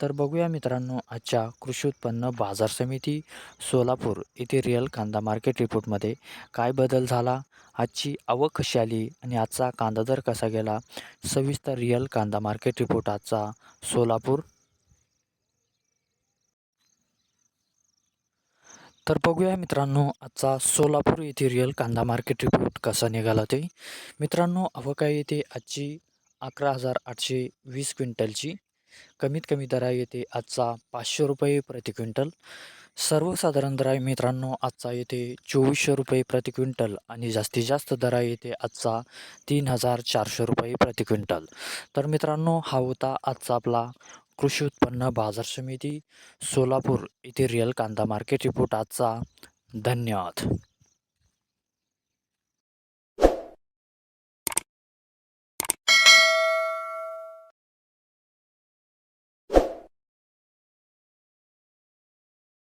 तर बघूया मित्रांनो आजच्या कृषी उत्पन्न बाजार समिती सोलापूर येथे रिअल कांदा मार्केट रिपोर्टमध्ये काय बदल झाला? आजची आवक कशी आली आणि आजचा कांदा दर कसा गेला? सविस्तर रिअल कांदा मार्केट रिपोर्ट आजचा सोलापूर. तर बघूया मित्रांनो आजचा सोलापूर येथे रिअल कांदा मार्केट रिपोर्ट कसा निघाला ते. मित्रांनो आवक आहे येते आजची अकरा हजार आठशे वीस क्विंटलची. कमीत कमी दरा येते आजचा पाचशे रुपये प्रति क्विंटल. सर्वसाधारण दरा मित्रांनो आजचा येते चोवीसशे रुपये प्रति क्विंटल आणि जास्तीत जास्त दरा येते आजचा तीन हजार चारशे रुपये प्रति क्विंटल. तर मित्रांनो हा होता आजचा आपला कृषी उत्पन्न बाजार समिती सोलापूर येथे रिअल कांदा मार्केट रिपोर्ट आजचा. धन्यवाद.